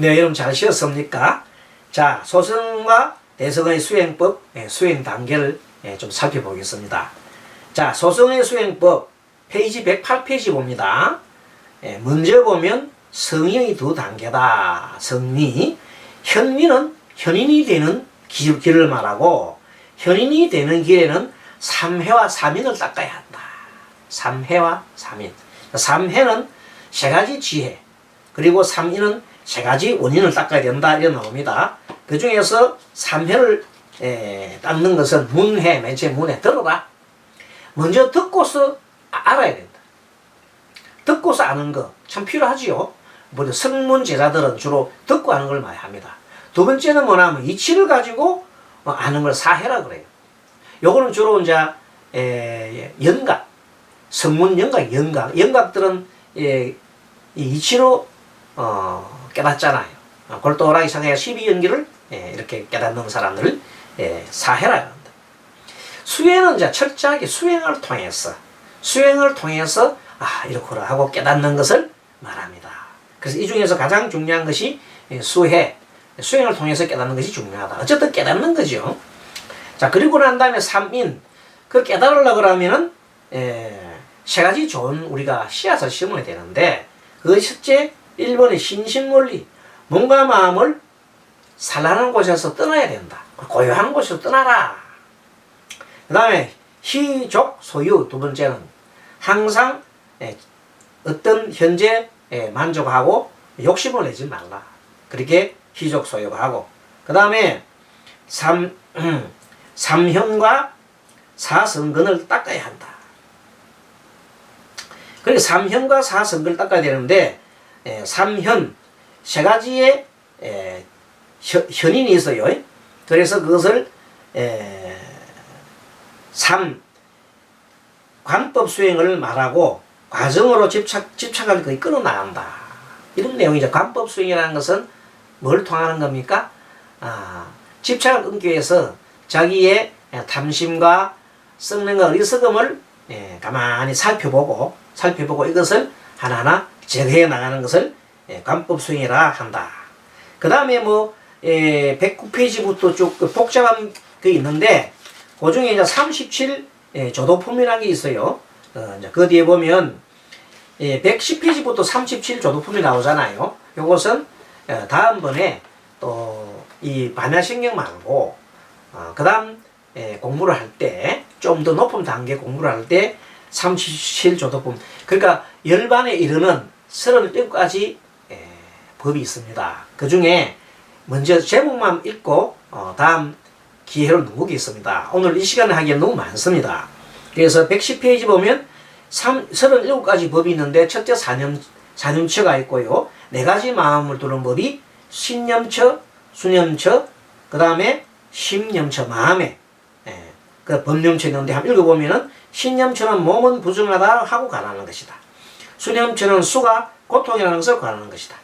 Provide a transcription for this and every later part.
네, 여러분 잘 쉬었습니까? 자, 소승과 대성의 수행법, 예, 수행 단계를 예, 좀 살펴보겠습니다. 자, 소승의 수행법, 페이지 108페이지 봅니다. 예, 먼저 보면 성형이 두 단계다. 성리. 현미는 현인이 되는 길, 길을 말하고, 현인이 되는 길에는 삼해와 삼인을 닦아야 한다. 삼해와 삼인. 삼해는 세 가지 지혜, 그리고 삼인은 세 가지 원인을 닦아야 된다. 이렇게 나옵니다. 그 중에서 삼해를 에, 닦는 것은 문해, 맨 처음 문해 들어라. 먼저 듣고서 아- 알아야 된다. 듣고서 아는 거 참 필요하지요. 뭐 성문 제자들은 주로 듣고 아는 걸 많이 합니다. 두 번째는 뭐냐면 이치를 가지고 어, 아는 걸 사해라 그래요. 요거는 주로 이제 에, 연각, 성문 연각, 연각, 연각들은 예, 이 이치로 어, 깨닫잖아요. 어, 골도라기 상해 12연기를 예, 이렇게 깨닫는 사람들을 예, 사해라 한다. 수행은 이제 철저하게 수행을 통해서 수행을 통해서 아 이렇구나 하고 깨닫는 것을 말합니다. 그래서 이 중에서 가장 중요한 것이 예, 수해, 수행을 통해서 깨닫는 것이 중요하다. 어쨌든 깨닫는 거죠. 자 그리고 난 다음에 삼인 그 깨달으려 그러면은 에, 세 가지 좋은 우리가 씨앗을 심어야 되는데 그 첫째 1번의 신신물리 몸과 마음을 산란한 곳에서 떠나야 된다. 고요한 곳에서 떠나라. 그 다음에 희족 소유 두 번째는 항상 에, 어떤 현재 에, 만족하고 욕심을 내지 말라. 그렇게 희족 소유하고 그 다음에 삼 삼현과 사성근을 닦아야 한다. 그러니까 삼현과 사성근을 닦아야 되는데 에, 삼현 세 가지의 에, 현, 현인이 있어요. 그래서 그것을 에, 삼 관법 수행을 말하고 과정으로 집착 집착을 거의 끊어나간다. 이런 내용이죠. 관법 수행이라는 것은 뭘 통하는 겁니까? 아, 집착을 끊기 위해서 자기의 탐심과 어리석음을 예, 가만히 살펴보고 살펴보고 이것을 하나하나 제거해 나가는 것을 예, 관법 수행이라 한다. 그 다음에 뭐 예, 109페이지부터 쭉그 복잡한 게 있는데 그 중에 이제 37 예, 조도품이라는 게 있어요. 어, 이제 그 뒤에 보면 예, 110페이지부터 37 조도품이 나오잖아요. 이것은 어, 다음번에 또 이 반야신경 말고 어, 그 다음 예, 공부를 할 때 좀 더 높은 단계 공부를 할 때 37 조도품 그러니까 열반에 이르는 37가지 예, 법이 있습니다. 그 중에 먼저 제목만 읽고 어, 다음 기회를 누르기 있습니다. 오늘 이 시간에 하기엔 너무 많습니다. 그래서 110페이지 보면 3, 37가지 법이 있는데 첫째 사념, 사념처가 있고요. 네 가지 마음을 두는 법이 신념처, 수념처, 그 다음에 심념처, 마음에 예, 그 법념처 있는데 한번 읽어보면은 신념처는 몸은 부정하다 하고 가라는 것이다. 수념처는 수가 고통이라는 것을 관하는 것이다.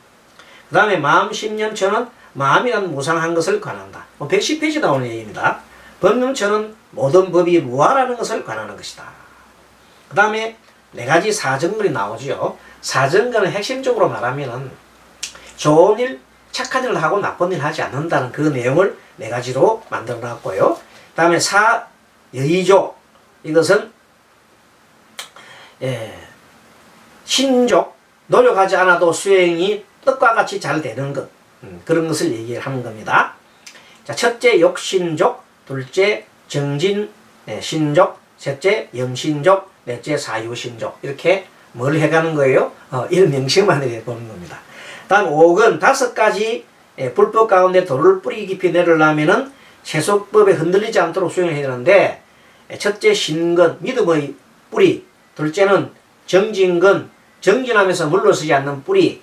그 다음에 마음 심념처는 마음이라는 무상한 것을 관한다. 뭐 110페이지 나오는 얘기입니다. 법념처는 모든 법이 무하라는 것을 관하는 것이다. 그 다음에 네 가지 사정근이 나오지요. 사정근을 핵심적으로 말하면은 좋은 일, 착한 일을 하고 나쁜 일을 하지 않는다는 그 내용을 네 가지로 만들어 놨고요. 그 다음에 사, 여의조. 이것은, 예, 신족, 노력하지 않아도 수행이 뜻과 같이 잘 되는 것. 음, 그런 것을 얘기를 하는 겁니다. 자, 첫째 욕신족, 둘째 정진 네, 신족, 셋째 영신족, 넷째 사유신족 이렇게 뭘 해가는 거예요? 어, 이런 명칭만 이렇게 보는 겁니다. 다음 옥은 다섯 가지 예, 불법 가운데 돌을 뿌리 깊이 내리려면은 세속법에 흔들리지 않도록 수행을 해야 되는데 예, 첫째 신근 믿음의 뿌리, 둘째는 정진근 정진하면서 물러서지 않는 뿌리,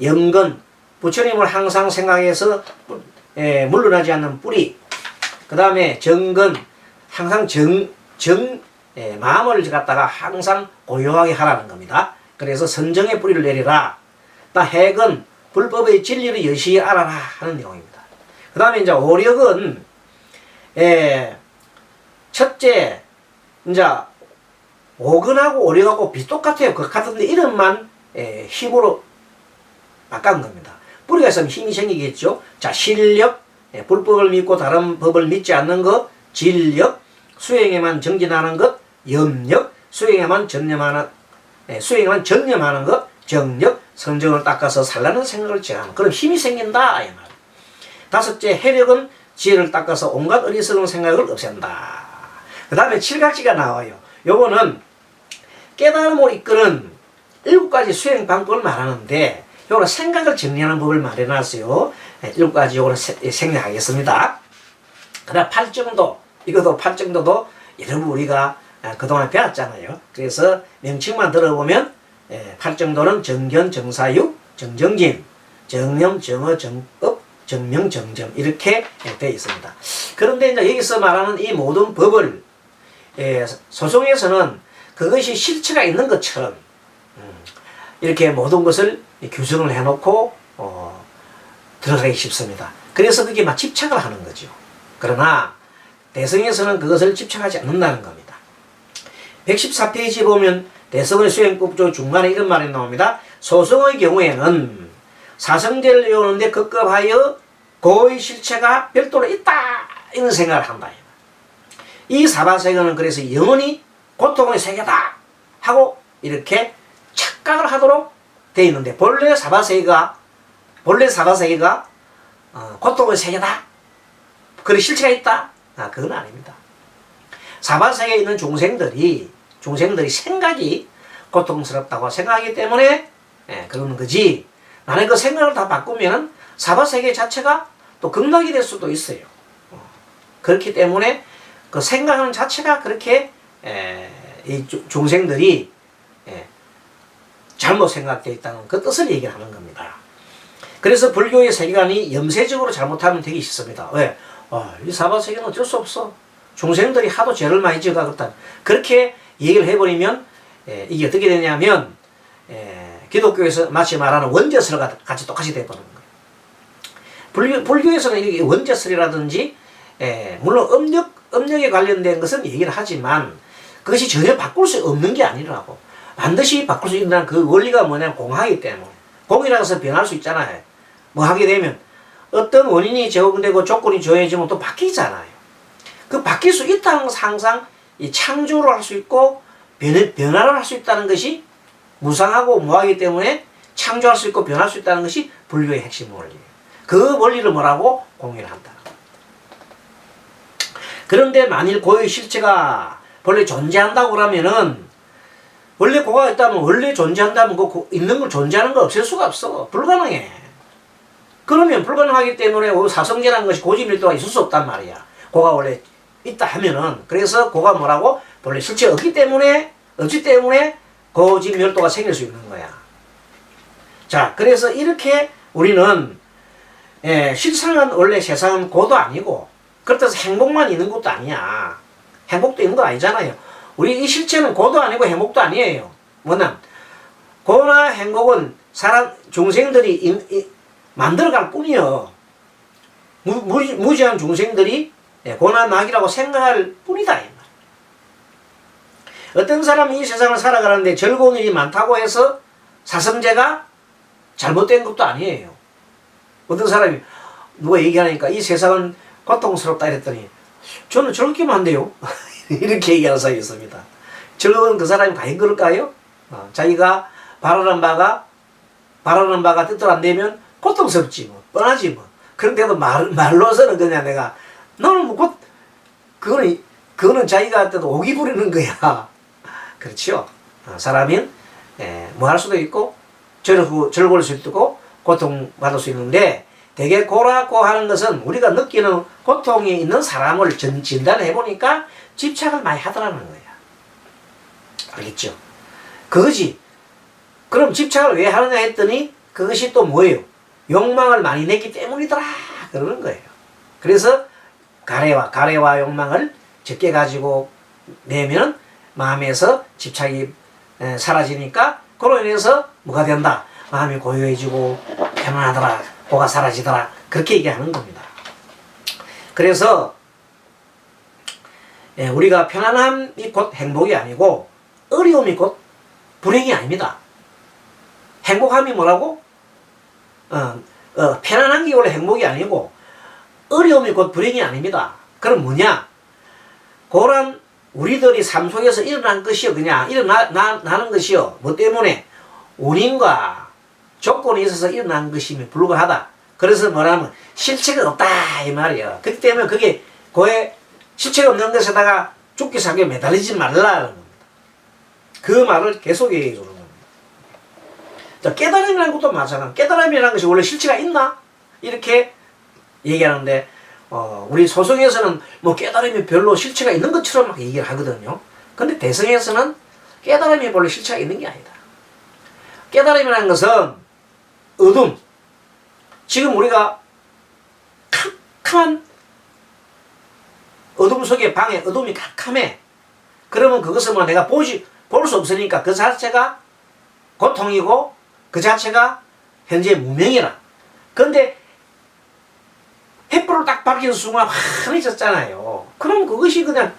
영근 부처님을 항상 생각해서 예, 물러나지 않는 뿌리, 그 다음에 정근 항상 정, 정, 예, 마음을 갖다가 항상 고요하게 하라는 겁니다. 그래서 선정의 뿌리를 내리라. 나 핵은 불법의 진리를 여시히 알아라 하는 내용입니다. 그 다음에 이제 오력은, 예, 첫째, 이제 오근하고 오력하고 비슷똑같아요. 그 같은데 이름만 예, 힘으로 바꾼 겁니다. 뿌리가 있으면 힘이 생기겠죠. 자, 실력, 예, 불법을 믿고 다른 법을 믿지 않는 것, 진력, 수행에만 정진하는 것, 염력, 수행에만 전념하는, 예, 수행에만 전념하는 것, 정력, 성정을 닦아서 살라는 생각을 지하는 그럼 힘이 생긴다. 이 말. 다섯째, 해력은 지혜를 닦아서 온갖 어리석은 생각을 없앤다. 그 다음에 칠각지가 나와요. 요거는 깨달음을 이끄는 일곱 가지 수행 방법을 말하는데 요거는 생각을 정리하는 법을 마련했어요. 네, 일곱 가지 요거는 세- 생략하겠습니다. 그다음 팔정도 이것도 팔정도도 여러분 우리가 아, 그동안 배웠잖아요. 그래서 명칭만 들어보면 예, 팔정도는 정견, 정사유, 정정진, 정념, 정어, 정업, 정명, 정점 이렇게 되어 있습니다. 그런데 이제 여기서 말하는 이 모든 법을 예, 소송에서는 그것이 실체가 있는 것처럼 음, 이렇게 모든 것을 규정을 해놓고 어, 들어가기 쉽습니다. 그래서 그게 막 집착을 하는 거죠. 그러나 대성에서는 그것을 집착하지 않는다는 겁니다. 114페이지 보면 대성의 수행법조 중간에 이런 말이 나옵니다. 소송의 경우에는 사성제를 외우는데 급급하여 고의 실체가 별도로 있다 이런 생각을 한다. 이 사바세계는 그래서 영원히 고통의 세계다 하고 이렇게 착각을 하도록 되어 있는데 본래 사바세계가 본래 사바세계가 어, 고통의 세계다. 그런 실체가 있다. 아 그건 아닙니다. 사바세계에 있는 중생들이 중생들이 생각이 고통스럽다고 생각하기 때문에 예, 그러는 거지. 나는 그 생각을 다 바꾸면 사바세계 자체가 또 극락이 될 수도 있어요. 어, 그렇기 때문에 그 생각하는 자체가 그렇게 에, 이 주- 중생들이 에, 잘못 생각되어 있다는 그 뜻을 얘기하는 겁니다. 그래서 불교의 세계관이 염세적으로 잘못하면 되기 쉽습니다. 왜? 어, 이 사바세계는 어쩔 수 없어. 중생들이 하도 죄를 많이 지어가겠다. 그렇게 얘기를 해버리면 에, 이게 어떻게 되냐면 에, 기독교에서 마치 말하는 원죄설과 같이 똑같이 돼버리는 거예요. 불교, 불교에서는 이렇게 원죄설이라든지 에, 물론 음력, 음력에 관련된 것은 얘기를 하지만 그것이 전혀 바꿀 수 없는 게 아니라고. 반드시 바꿀 수 있는 그 원리가 뭐냐면 공하기 때문에. 공이라고 해서 변할 수 있잖아요. 뭐 하게 되면 어떤 원인이 적용되고 조건이 조해지면 또 바뀌잖아요. 그 바뀔 수 있다는 것은 항상 이 창조를 할 수 있고 변, 변화를 할 수 있다는 것이 무상하고 무하기 때문에 창조할 수 있고 변할 수 있다는 것이 불교의 핵심 원리예요. 그 원리를 뭐라고 공유를 한다. 그런데 만일 고의 실체가 원래 존재한다고 그러면은 원래 고가 있다면 원래 존재한다면 그 고- 있는 걸 존재하는 거 없앨 수가 없어. 불가능해. 그러면 불가능하기 때문에 그 사성제라는 것이 고지밀도가 있을 수 없단 말이야. 고가 원래 있다 하면은. 그래서 고가 뭐라고? 원래 실체 없기 때문에 없기 때문에 고지밀도가 생길 수 있는 거야. 자 그래서 이렇게 우리는 예, 실상은 원래 세상은 고도 아니고 그렇다고 행복만 있는 것도 아니야. 행복도 있는 거 아니잖아요. 우리 이 실체는 고도 아니고 행복도 아니에요. 뭐냐? 고나 행복은 사람, 중생들이 만들어갈 뿐이요. 무지한 중생들이 예, 고나 낙이라고 생각할 뿐이다. 어떤 사람이 이 세상을 살아가는데 즐거운 일이 많다고 해서 사성제가 잘못된 것도 아니에요. 어떤 사람이 누가 얘기하니까 이 세상은 고통스럽다 이랬더니 저는 즐겁기만 한데요. 이렇게 얘기하는 사람이 있습니다. 즐거운 그 사람이 과연 그럴까요? 어, 자기가 바라는 바가 바라는 바가 뜻대로 안 되면 고통스럽지 뭐 뻔하지 뭐 그런데도 말, 말로서는 그냥 내가 너는 뭐 곧 그거는 그거는 자기가 때도 오기 부리는 거야. 그렇죠? 어, 사람은 뭐 할 수도 있고 즐거, 즐거울 수도 있고 고통받을 수 있는데 되게 고라고 하는 것은 우리가 느끼는 고통이 있는 사람을 전, 진단해 보니까 집착을 많이 하더라는 거야. 알겠죠? 그거지. 그럼 집착을 왜 하느냐 했더니 그것이 또 뭐예요? 욕망을 많이 냈기 때문이더라. 그러는 거예요. 그래서 가래와 가래와 욕망을 적게 가지고 내면 마음에서 집착이 에, 사라지니까 그로 인해서 뭐가 된다? 마음이 고요해지고 편안하더라. 고가 사라지더라. 그렇게 얘기하는 겁니다. 그래서 예, 우리가 편안함이 곧 행복이 아니고 어려움이 곧 불행이 아닙니다. 행복함이 뭐라고? 어, 어, 편안한 게 원래 행복이 아니고 어려움이 곧 불행이 아닙니다. 그럼 뭐냐? 그런 우리들이 삶 속에서 일어난 것이요 그냥 일어나 나, 나는 것이요 뭐 때문에 원인과 조건이 있어서 일어난 것임에 불과하다. 그래서 뭐라면 실체가 없다 이 말이야. 그렇기 때문에 그게 고에 실체가 없는 것에다가 죽기 살기 매달리지 말라는 겁니다. 그 말을 계속 얘기해 주는 겁니다. 자, 깨달음이라는 것도 마찬가지. 깨달음이라는 것이 원래 실체가 있나? 이렇게 얘기하는데 어, 우리 소성에서는 뭐 깨달음이 별로 실체가 있는 것처럼 막 얘기를 하거든요. 근데 대성에서는 깨달음이 별로 실체가 있는 게 아니다. 깨달음이라는 것은 어둠. 지금 우리가 캄캄한 어둠 속에 방에 어둠이 캄캄해. 그러면 그것은 뭐 내가 보지 볼 수 없으니까 그 자체가 고통이고 그 자체가 현재 무명이라. 근데 햇불을 딱 밝히는 순간 환해졌잖아요. 그럼 그것이 그냥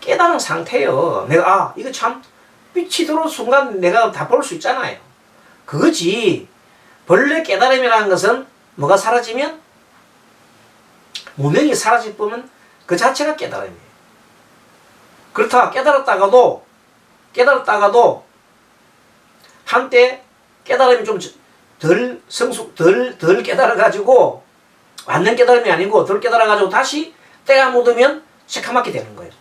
깨달은 상태예요. 내가 아 이거 참 빛이 들어온 순간 내가 다 볼 수 있잖아요. 그거지. 본래 깨달음이라는 것은 뭐가 사라지면 무명이 사라질 뿐은 그 자체가 깨달음이에요. 그렇다 깨달았다가도 깨달았다가도 한때 깨달음이 좀 덜 성숙 덜 덜 깨달아 가지고 완전 깨달음이 아니고 덜 깨달아 가지고 다시 때가 묻으면 새카맣게 되는 거예요.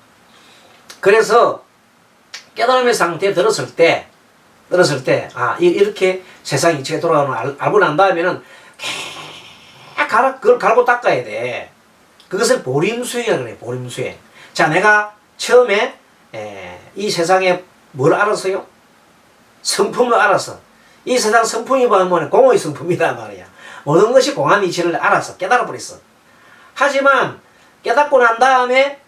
그래서 깨달음의 상태에 들었을 때 들었을 때 아 이렇게 세상이 이치가 돌아가는 걸 알- 알고 난 다음에는 갈아 그걸 갈고 닦아야 돼. 그것을 보림수행이라고 그래 보림수행. 자 내가 처음에 에, 이 세상에 뭘 알았어요? 성품을 알았어. 이 세상 성품이 뭐냐면 공의 성품이다 말이야. 모든 것이 공한 이치를 알아서 깨달아 버렸어. 하지만 깨닫고 난 다음에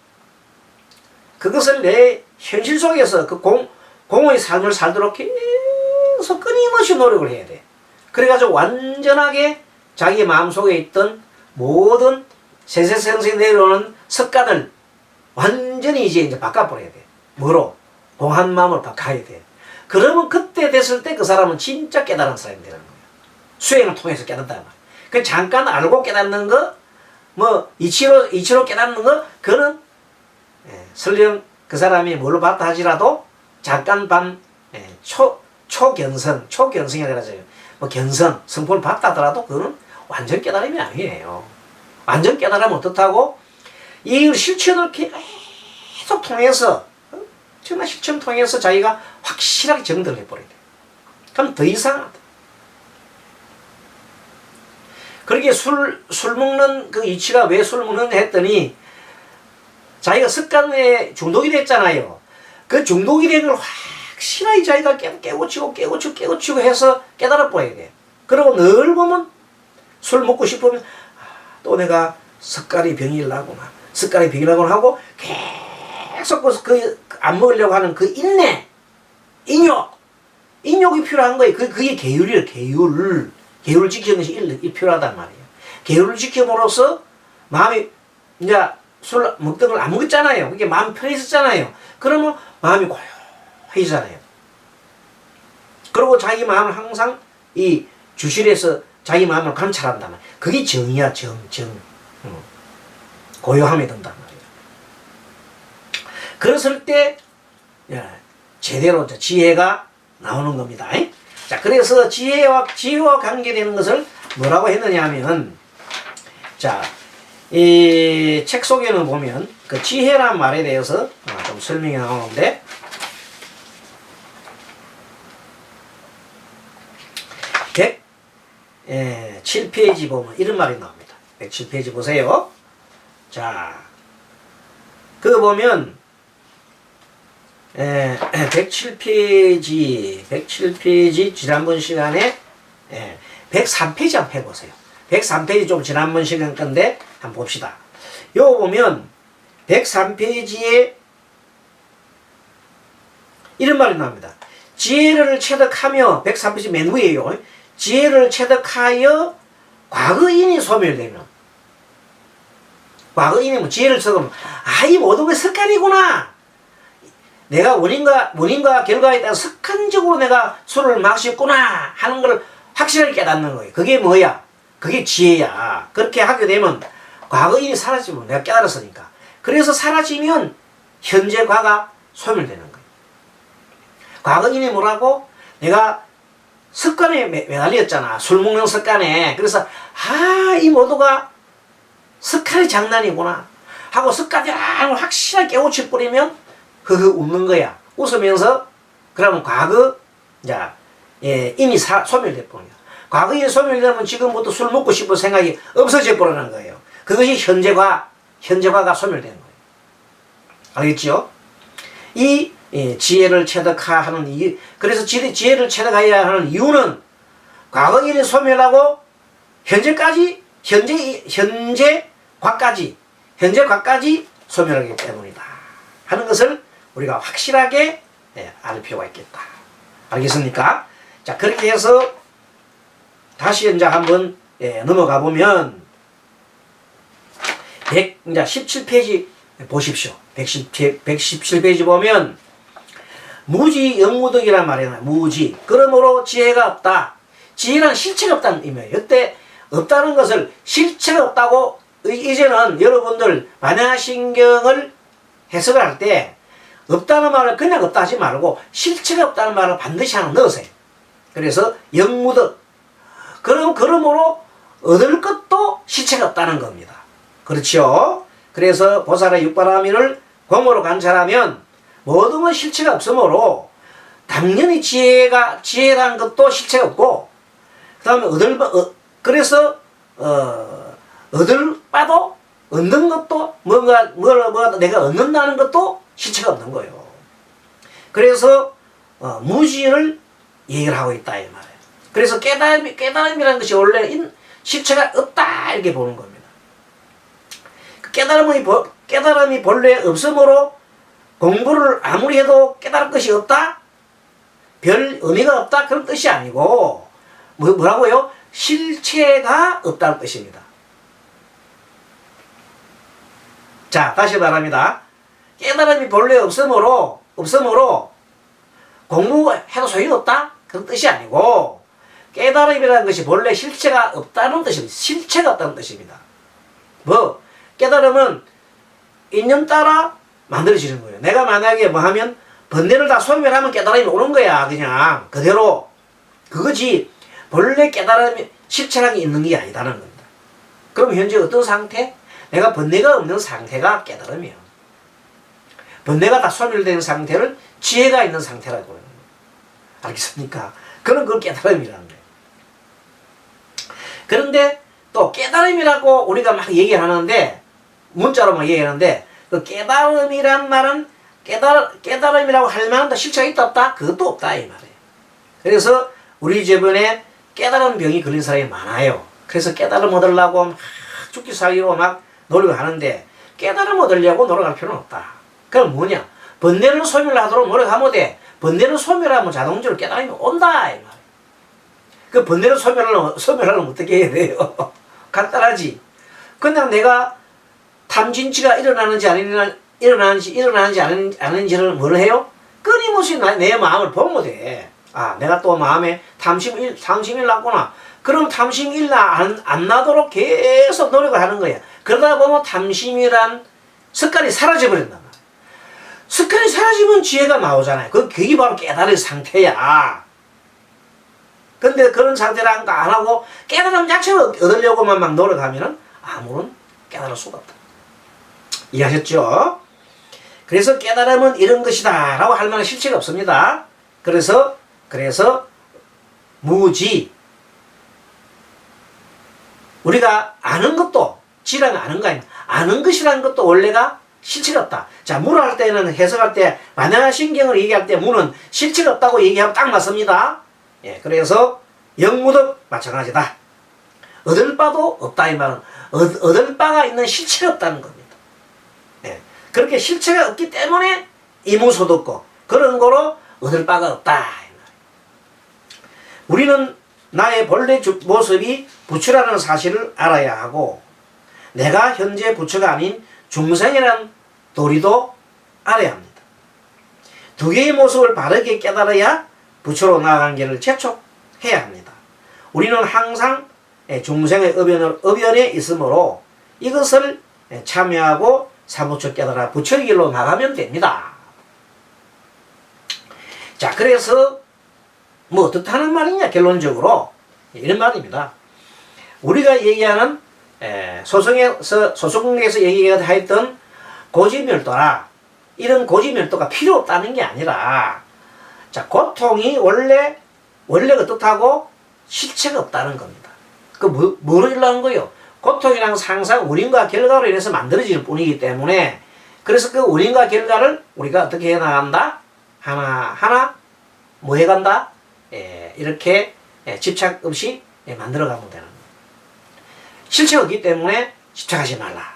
그것을 내 현실 속에서 그 공, 공의 삶을 살도록 계속 끊임없이 노력을 해야 돼. 그래가지고 완전하게 자기 마음속에 있던 모든 세세성세 내려오는 습관을 완전히 이제 이제 바꿔버려야 돼. 뭐로? 공한 마음을 바꿔야 돼. 그러면 그때 됐을 때 그 사람은 진짜 깨달은 사람이 되는 거예요. 수행을 통해서 깨닫다. 그 잠깐 알고 깨닫는 거, 뭐 이치로 이치로 깨닫는 거, 그는 예, 설령 그 사람이 뭘로 봤다 하지라도 잠깐 반 예, 초 초견성 초견성이라 그러죠. 뭐 견성 성품을 봤다 하더라도 그는 완전 깨달음이 아니에요. 완전 깨달으면 어떻다고? 이 실천을 계속 통해서 어? 정말 실천 통해서 자기가 확실하게 정들을 해버려야 돼. 그럼 더 이상 그렇게 술, 술 먹는 그 이치가 왜 술 먹는 했더니 자기가 습관에 중독이 됐잖아요. 그 중독이 된 걸 확실하게 자기가 깨, 깨우치고 깨우치고 깨우치고 해서 깨달아 보야 돼. 그리고 늘 보면 술 먹고 싶으면 아, 또 내가 습관이 병이 나구나. 습관이 병이 나구나 하고 계속 그안 먹으려고 하는 그 인내, 인욕, 인욕이 필요한 거예요. 그, 그게 계율이에요, 계율. 계율을 지키는 것이 필요하단 말이에요. 계율을 지킴으로써 마음이 이제 술 먹던 걸 안 먹었잖아요. 그게 마음 편해졌잖아요. 그러면 마음이 고요해지잖아요. 그리고 자기 마음을 항상 이 주실에서 자기 마음을 말이에요. 그게 정이야, 정, 정. 응. 고요함이 든단 말이에요. 그랬을 때, 예, 제대로 지혜가 나오는 겁니다. 자, 그래서 지혜와, 지혜와 관계되는 것을 뭐라고 했느냐 하면, 자, 이책 속에는 보면 그 지혜란 말에 대해서 어, 좀 설명이 나오는데, 백, 예, 7페이지 보면 이런 말이 나옵니다. 107페이지 보세요. 자, 그거 보면, 예, 107페이지, 107페이지 지난번 시간에 예, 103페이지 한번 해보세요. 103페이지 좀 지난번 시간 건데 한번 봅시다. 요거 보면 103페이지에 이런 말이 나옵니다. 지혜를 체득하며 103페이지 맨 위에요. 지혜를 체득하여 과거인이 소멸되면 과거인이 뭐 지혜를 쓰면 아이 모든 게 습관이구나. 내가 원인과 원인과 결과에 따라 습관적으로 내가 술을 마셨구나 하는 걸 확실하게 깨닫는 거예요. 그게 뭐야? 그게 지혜야. 그렇게 하게 되면 과거인이 사라지면 내가 깨달았으니까. 그래서 사라지면 현재 과가 소멸되는 거예요. 과거인이 뭐라고? 내가 습관에 매- 매달렸잖아. 술 먹는 습관에. 그래서 아, 이 모두가 습관의 장난이구나. 하고 습관이 아, 확실하게 깨우쳐 버리면 흐흐 웃는 거야. 웃으면서 그러면 과거 자 예, 이미 거야. 과거에 소멸되면 지금부터 술 먹고 싶은 생각이 없어져 버리는 거예요. 그것이 현재과 현재과가 소멸되는 거예요. 알겠죠? 이 예, 지혜를 체득하는 이 그래서 지, 지혜를 체득해야 하는 이유는 과거 일이 소멸하고 현재까지 현재 현재 과까지 현재 과까지 소멸하기 때문이다 하는 것을 우리가 확실하게 예, 알 필요가 있겠다. 알겠습니까? 자 그렇게 해서 다시 이제 한번 예, 넘어가 보면 100 이제 17페이지 보십시오. 117, 117페이지 보면 무지 영무덕이란 말이야. 무지. 그러므로 지혜가 없다. 지혜는 실체가 없다는 의미예요. 이때 없다는 것을 실체가 없다고 이- 이제는 여러분들 반야신경을 해석을 할 때 없다는 말을 그냥 없다 하지 말고 실체가 없다는 말을 반드시 하나 넣으세요. 그래서 영무덕. 그럼 그러므로 얻을 것도 실체가 없다는 겁니다. 그렇죠? 그래서 보살의 육바라미를 공으로 관찰하면 모든 건 실체가 없으므로 당연히 지혜가 지혜라는 것도 실체가 없고 그다음에 얻을 바- 어, 그래서 어, 얻을 바도 얻는 것도 뭔가 뭘 뭐, 내가 얻는다는 것도 실체가 없는 거예요. 그래서 어, 무지를 얘기를 하고 있다 이 말이에요. 그래서 깨달음이 깨달음이라는 것이 원래 인- 실체가 없다 이렇게 보는 겁니다. 그 깨달음이 버- 깨달음이 본래 없으므로 공부를 아무리 해도 깨달을 것이 없다? 별 의미가 없다? 그런 뜻이 아니고, 뭐, 뭐라고요? 실체가 없다는 뜻입니다. 자, 다시 말합니다. 깨달음이 본래 없으므로, 없으므로, 공부해도 소용이 없다? 그런 뜻이 아니고, 깨달음이라는 것이 본래 실체가 없다는 뜻입니다. 실체가 없다는 뜻입니다. 뭐, 깨달음은 인연 따라 만들어지는 거예요. 내가 만약에 뭐 하면 번뇌를 다 소멸하면 깨달음이 오는 거야. 그냥 그대로. 그거지 본래 깨달음이 실체라는 게 있는 게 아니다는 겁니다. 그럼 현재 어떤 상태? 내가 번뇌가 없는 상태가 깨달음이에요. 번뇌가 다 소멸된 상태를 지혜가 있는 상태라고 그러는 거예요. 알겠습니까? 그런 걸 깨달음이라는 거예요. 그런데 또 깨달음이라고 우리가 막 얘기하는데 문자로만 얘기하는데 그 깨달음이란 말은 깨달, 깨달음이라고 할 만한 실체가 있다 없다? 그것도 없다 이 말이에요. 그래서 우리 주변에 깨달은 병이 걸린 사람이 많아요. 그래서 깨달음 얻으려고 막 죽기 살기로 막 노력을 하는데 깨달음 얻으려고 노력할 필요는 없다. 그럼 뭐냐? 번뇌를 소멸하도록 노력하면 돼. 번뇌를 소멸하면 자동적으로 깨달음이 온다 이 말이에요. 그 번뇌를 소멸하려면, 소멸하려면 어떻게 해야 돼요? 간단하지. 그냥 내가 탐진치가 일어나는지 안 일어나, 일어나는지 일어나는지 안, 하는지를 뭘 해요? 끊임없이 나, 내 마음을 보면 돼. 아, 내가 또 마음에 탐심 일, 탐심이 났구나. 그럼 탐심 일 나 안, 안 나도록 계속 노력을 하는 거야. 그러다 보면 탐심이란 습관이 사라져 말이야. 습관이 사라지면 지혜가 나오잖아요. 그, 그게 바로 깨달은 상태야. 근데 그런 상태를 안 하고 깨달음 자체를 얻으려고만 막 노력하면은 아무런 깨달을 수가 없다. 이해하셨죠? 그래서 깨달음은 이런 것이다 라고 할 만한 실체가 없습니다. 그래서 그래서 무지 우리가 아는 것도 지랑 아는 거 아니야. 아는 것이라는 것도 원래가 실체가 없다. 자, 물을 할 때는 해석할 때 만야신경을 얘기할 때 무는 실체가 없다고 얘기하면 딱 맞습니다. 예, 그래서 영무도 마찬가지다. 얻을 바도 없다 이 말은 얻, 얻을 바가 있는 실체가 없다는. 예, 그렇게 실체가 없기 때문에 이무소도 없고 그런 거로 얻을 바가 없다. 우리는 나의 본래 주- 모습이 부처라는 사실을 알아야 하고 내가 현재 부처가 아닌 중생이라는 도리도 알아야 합니다. 두 개의 모습을 바르게 깨달아야 부처로 나아가는 길을 재촉해야 합니다. 우리는 항상 예, 중생의 의변을, 의변에 있으므로 이것을 예, 참여하고 사무처 깨달아 부처의 길로 나가면 됩니다. 자, 그래서 뭐 어떻다는 말이냐 결론적으로 이런 말입니다. 우리가 얘기하는 에, 소송에서 소송에서 얘기가 하였던 고지멸도라 이런 고지멸도가 필요 없다는 게 아니라 자 고통이 원래 원래가 어떻다고 실체가 없다는 겁니다. 그 뭐, 뭐로 일어나는 거요? 고통이란 상상 원인과 결과로 인해서 만들어질 뿐이기 때문에 그래서 그 원인과 결과를 우리가 어떻게 해 나간다? 하나 하나 뭐 해간다? 예, 이렇게 예, 집착 없이 예, 만들어 가면 되는 거예요. 실체가 없기 때문에 집착하지 말라.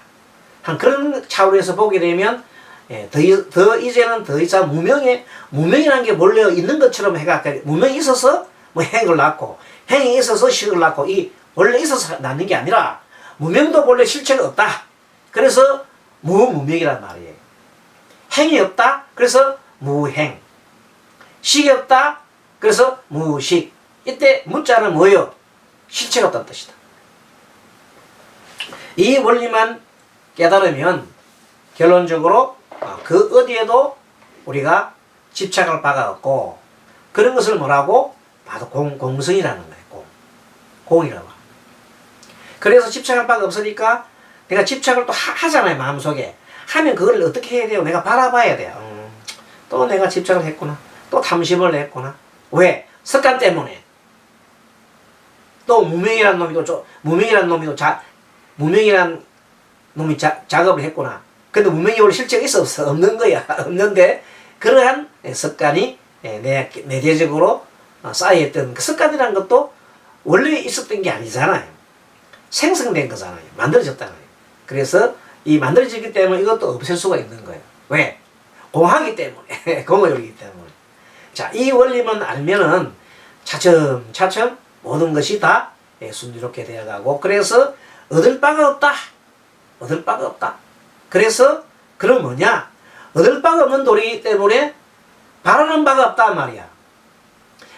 한 그런 차원에서 보게 되면 예, 더, 이- 더 이제는 더 이상 무명에 무명이라는 게 원래 있는 것처럼 해가 무명이 있어서 뭐 행을 낳고 행이 있어서 식을 낳고 이 원래 있어서 낳는 게 아니라 무명도 원래 실체가 없다. 그래서 무무명이란 말이에요. 행이 없다. 그래서 무행. 식이 없다. 그래서 무식. 이때 무자는 뭐예요? 실체가 없다는 뜻이다. 이 원리만 깨달으면 결론적으로 아, 그 어디에도 우리가 집착할 바가 없고 그런 것을 뭐라고? 바로 공, 공성이라는 거예요. 공. 공이라고. 그래서 집착할 바가 없으니까 내가 집착을 또 하, 잖아요 마음속에. 하면 그걸 어떻게 해야 돼요? 내가 바라봐야 돼요. 음, 또 내가 집착을 했구나. 또 탐심을 했구나. 왜? 습관 때문에. 또 무명이란 놈이도 좀 무명이란 놈이도 자 무명이란 놈이 자, 작업을 했구나. 근데 무명이 원래 실제가 있어 없어 없는 거야 없는데 그러한 습관이 내 내재적으로 어, 쌓여있던 그 습관이라는 것도 원래 있었던 게 아니잖아요. 생성된 거잖아요. 만들어졌잖아요. 그래서 이 만들어지기 때문에 이것도 없앨 수가 있는 거예요. 왜? 공하기 때문에 공허이기 때문에. 자, 이 원리만 알면은 차츰 차츰 모든 것이 다 예, 순조롭게 되어가고 그래서 얻을 바가 없다. 얻을 바가 없다. 그래서 그럼 뭐냐? 얻을 바가 없는 도리이기 때문에 바라는 바가 없단 말이야.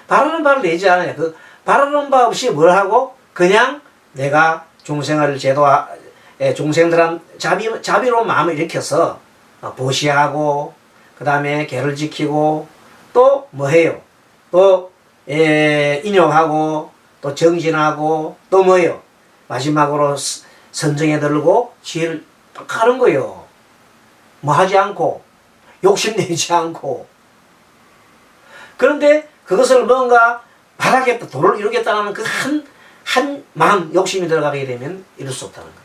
바라는 바를 내지 않아요. 그 바라는 바 없이 뭘 하고 그냥 내가 중생을 제도하 예, 중생들한 자비 자비로운 마음을 일으켜서 어, 보시하고 그 다음에 개를 지키고 또 뭐 해요? 또 예, 인용하고 또 정진하고 또 뭐예요? 마지막으로 스- 선정에 들고 지혜를 딱 하는 거예요. 뭐 하지 않고 욕심내지 않고 그런데 그것을 뭔가 바라겠다 도를 이루겠다는 그 한 한 마음 욕심이 들어가게 되면 이룰 수 없다는 겁니다.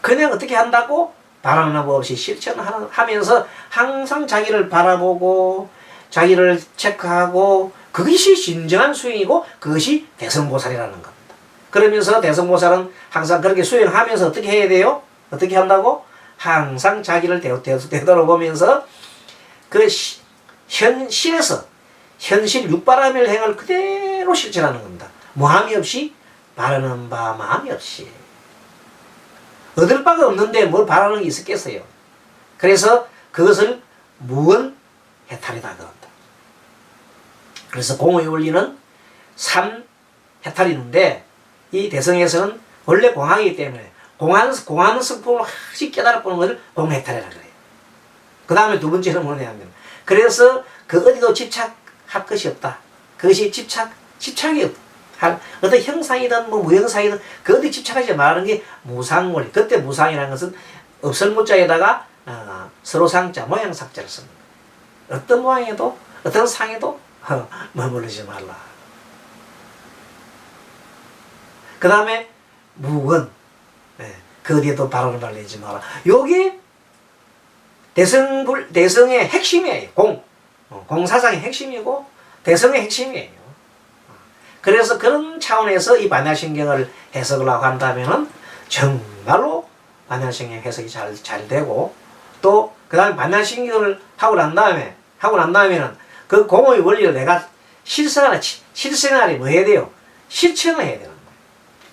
그냥 어떻게 한다고 바라는 법 없이 실천하면서 항상 자기를 바라보고 자기를 체크하고 그것이 진정한 수행이고 그것이 대성보살이라는 겁니다. 그러면서 대성보살은 항상 그렇게 수행하면서 어떻게 해야 돼요? 어떻게 한다고? 항상 자기를 되돌아보면서 그 시- 현실에서 현실 육바라밀 행을 그대로 실천하는 겁니다. 무함이 없이 바라는 바 마음이 없이 얻을 바가 없는데 뭘 바라는 게 있었겠어요. 그래서 그것을 무언 해탈이다 그런다. 그래서 공의 원리는 삼 해탈이는데 이 대성에서는 원래 공항이기 때문에 공항 공항 성품을 확실히 깨달아 보는 것을 공해탈이라 그래요. 그 다음에 두 번째는 뭐냐면 그래서 그 어디도 집착할 것이 없다. 그것이 집착 집착이 없. 할 어떤 형상이든 뭐 무형상이든 그 어디 집착하지 말하는 게 무상원리. 그때 무상이라는 것은 없을 무자에다가 어, 서로 상자 모양 삭자를 씁니다. 어떤 모양에도 어떤 상에도 어, 머무르지 말라. 그 다음에 무건 예, 그 어디에도 발언을 발리지 마라. 요게 대성불 대성의 핵심이에요. 공 어, 공사상의 핵심이고 대성의 핵심이에요. 그래서 그런 차원에서 이 반야신경을 해석을 하고 한다면은 정말로 반야신경 해석이 잘, 잘 되고 또 그 다음에 반야신경을 하고 난 다음에 하고 난 다음에는 그 공의 원리를 내가 실생활에 치- 실생활에 뭐 해야 돼요? 실천을 해야 되는 거예요.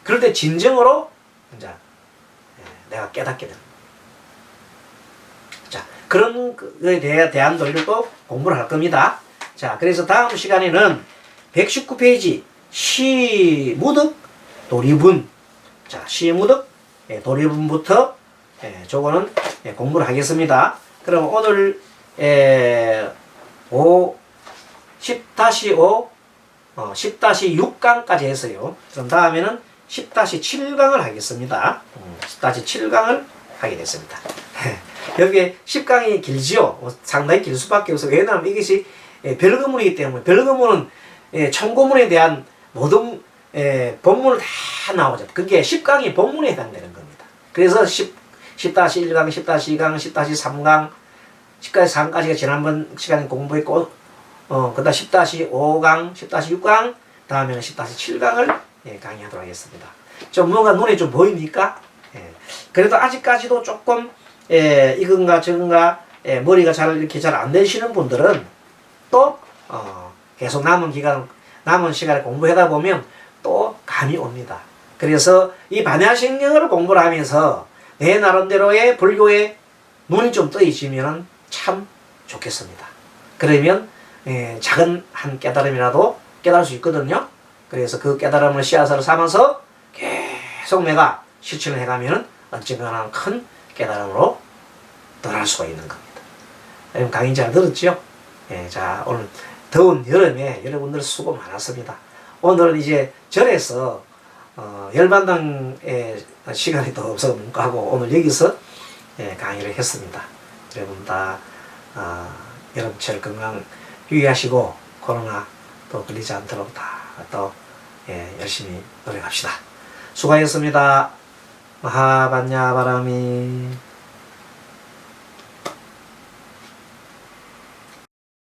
그럴 때 진정으로 이제 예, 내가 깨닫게 되는 거예요. 자 그런 거에 대한 논리를 또 공부를 할 겁니다. 자 그래서 다음 시간에는 119페이지 시 무득 도리분. 자, 시무득 예, 도리분부터 예, 저거는 예, 공부를 하겠습니다. 그럼 오늘 예, 5 10-5 어, 10-6강까지 했어요. 그럼 다음에는 10-7강을 하겠습니다. 음, 10-7강을 하게 됐습니다. 여기에 10강이 길지요. 어, 상당히 길 수밖에 없어요. 왜냐하면 이것이 예, 별거문이기 때문에 별거문은 예, 청고문에 대한 모든 예, 본문을 다 나오죠. 그게 10강이 본문에 해당되는 겁니다. 그래서 10, 10-1강, 10-2강, 10-3강, 10까지 3까지가 지난번 시간에 공부했고, 어, 그 다음 10-5강, 10-6강, 다음에는 10-7강을 예, 강의하도록 하겠습니다. 좀 뭔가 눈에 좀 보입니까? 예. 그래도 아직까지도 조금, 예, 이건가 저건가, 예, 머리가 잘 이렇게 잘 안 되시는 분들은 또, 어, 계속 남은 기간, 남은 시간에 공부하다 보면 또 감이 옵니다. 그래서 이 반야신경을 공부를 하면서 내 나름대로의 불교에 눈이 좀 떠있으면 참 좋겠습니다. 그러면 예, 작은 한 깨달음이라도 깨달을 수 있거든요. 그래서 그 깨달음을 씨앗으로 삼아서 계속 내가 실천을 해가면 언젠가는 큰 깨달음으로 떠날 수가 있는 겁니다. 여러분 강의 잘 들었죠? 예, 자 오늘 더운 여름에 여러분들 수고 많았습니다. 오늘은 이제 절에서 어, 열반당의 시간이 더 없어서 못 가고 오늘 여기서 예, 강의를 했습니다. 여러분 다 어, 여름철 건강 유의하시고 코로나 또 걸리지 않도록 다또 예, 열심히 노력합시다. 수고하셨습니다. 마하반야 바람이